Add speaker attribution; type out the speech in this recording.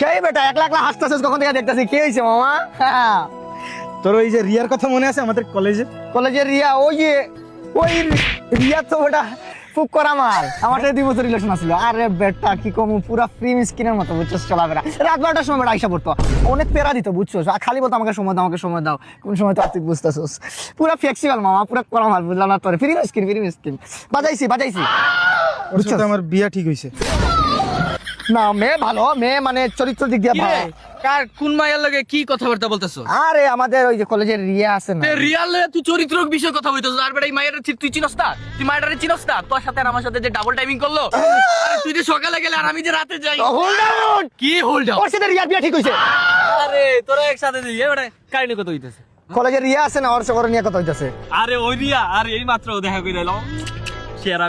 Speaker 1: কে বেটা? একলা একলা হাসতেছিস কখন থেকে দেখতেছি? কে হয়েছে মামা।
Speaker 2: তোর ওই যে রিয়ার কথা মনে আছে আমাদের কলেজে?
Speaker 1: কলেজের রিয়া ওই যে ওই রিয়া তো বেটা খুব করা মাল। আমার সাথে দুই বছর রিলেশন আছিল। আরে বেটা কি কম পুরা ফ্রি স্কিনের মতো বুঝছ চলাফেরা রাত বারোটার সময় বেটা আইসা পড়তো। অনেক পেরা দিত বুঝছ আর খালি বলতো আমাকে সময় দাও আমাকে সময় দাও। কোন সময় তো তুই বুঝতেছোস? পুরা ফ্লেক্সিবল মামা পুরা করা মাল বুঝলাম না তোর। ফ্রি স্কিন ফ্রি স্কিন বাজাইছি বাজাইছি।
Speaker 2: সাথে আমার বিয়া ঠিক হয়েছে
Speaker 1: না মেয়ে ভালো মেয়ে মানে চরিত্র দিক দিয়ে ভালো।
Speaker 3: কার কোন মায়ের লগে কি কথাবার্তা বলতেছো?
Speaker 1: আরে আমাদের ওই যে কলেজের রিয়া আছে না।
Speaker 3: রিয়াল তুই চরিত্র বিষয়ে কথা বলতেছ আর বেটা এই মায়ের তুই চিনস না? তুই মায়ের চিনস না? তোর সাথে আর আমার সাথে যে ডাবল টাইমিং করল আরে তুই যে সকালে গেলে আর আমি যে রাতে যাই।
Speaker 1: হোল্ড আউট
Speaker 3: কি হোল্ড
Speaker 1: ওর সাথে রিয়ার বিয়া ঠিক হয়েছে।
Speaker 3: আরে তোরা একসাথে দিই এবারে কাহিনী কত হইতেছে?
Speaker 1: কলেজের রিয়া আছে না ওর সাথে নিয়ে কথা হইতাছে।
Speaker 3: আরে ওই রিয়া আর এই মাত্র দেখা করে এলাম সেরা